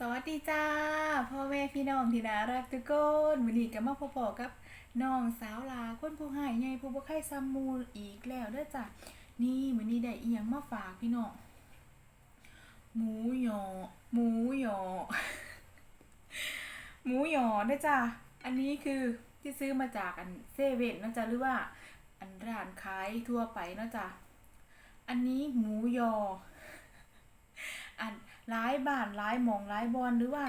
สวัสดีจ้าพ่อแม่พี่น้องที่น่ารักทุกคนวันนี้ก็มาพบๆกับน้องสาวลาคนผู้ให้ใหญ่ผู้บ่ใครซ้ำหมูอีกแล้วเด้อจ้ะนี่มือนี้ได้อียงมาฝากพี่น้องหมูหยอหมูหยอหมูหยอเด้อจ้ะอันนี้คือที่ซื้อมาจากอันเซเว่นนะจ้ะหรือว่า อันร้านขายทั่วไปนะจ้ะอันนี้หมูยออัน ร้ายบ้านร้ายหมองร้ายบอนหรือว่า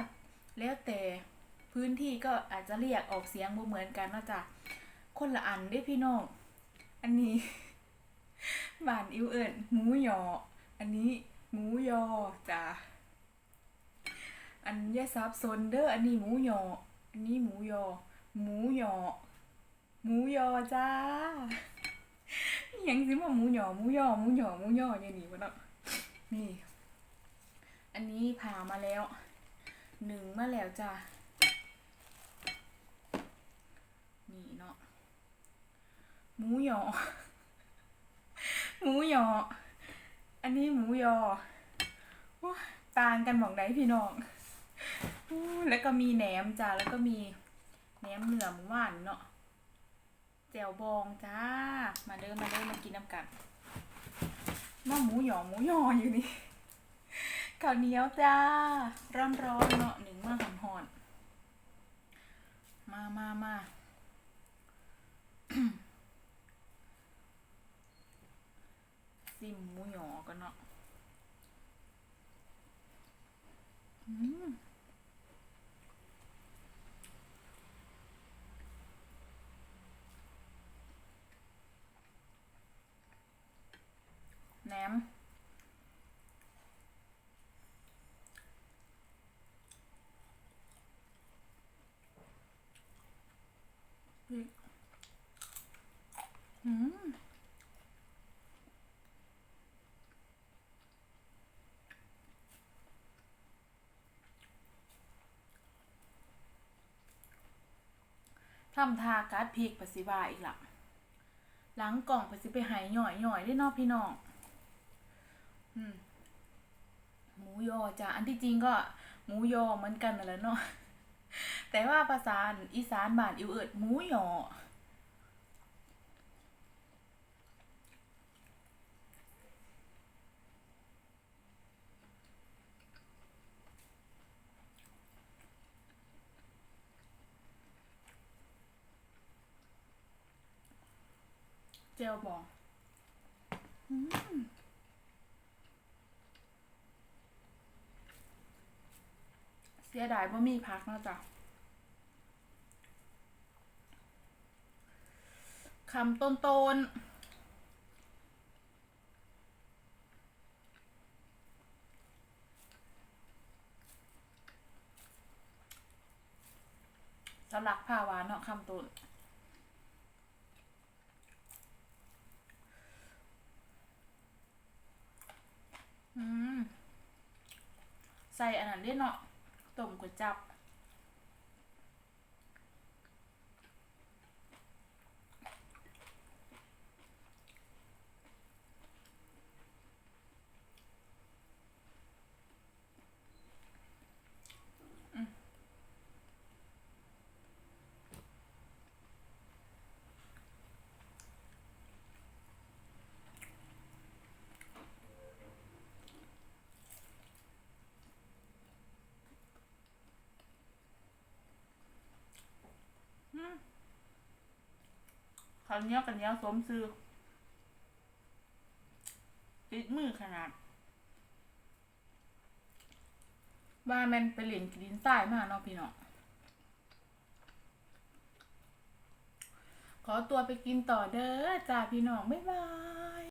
แล้วแต่พื้นที่ก็อาจจะเรียกออกเสียงบ่เหมือนกันนะจ้ะคนละอันเด้พี่น้องอันนี้บ้านอิวเอิญหมูยอ อันนี้หมูยอจ้ะอันอยาซับซนเด้ออันนี้หมูยอ อันนี้หมูยอ หมูยอ หมูยอจ้ายังสิมาหมูยอหมูยอหมูยอหมูยออย่างนี้วะเนาะนี่ อันนี้ผ่ามาแล้วหนึ่งมาแล้วจ้ะนี่เนาะหมูหยอหมูหยอ อันนี้หมูยอโอ้ยต่างกันหมองไหนพี่น้องอแล้วก็มีแหนมจ้ะแล้วก็มีแหนมเหนือหมูหวานเนาะแจ่วบองจ้า มาเด้อมาเด้อมากินน้ำกันน้องหมูหยอหมูหยออยู่นี่ ข้าวเหนียวจ้า ร้อนร้อนๆเนาะหนึ่งมาหอมหอนมามามาซิมหมูหยอกันเนาะแหนม พริก อืมทำทาการ์ดพริกปสิบาอีกละหลังกล่องปสิไปหายหน่อยหน่อยได้นอกพี่น้องหมูยอจ้ะอันที่จริงก็หมูยอเหมือนกันนั่นแหละเนาะ แต่ว่าภาษาอีสานบ้านอิวเอิดหมูหยอเจลบองอืมเสียดายว่ามีพักนะจ๊ะคำต้นต้นสลักผ้าวานเนาะคำต้นอืมใส่อันนั้นด้เนาะ ต้มก๋วยจับ อืม ข้าวเนียวกันเนียวสมซื้อติดมือขนาดว่าแมันไปเหรียญกดินใต้มากเนาะพี่เนาะขอตัวไปกินต่อเด้อจ้าพี่น้อง บ๊ายบาย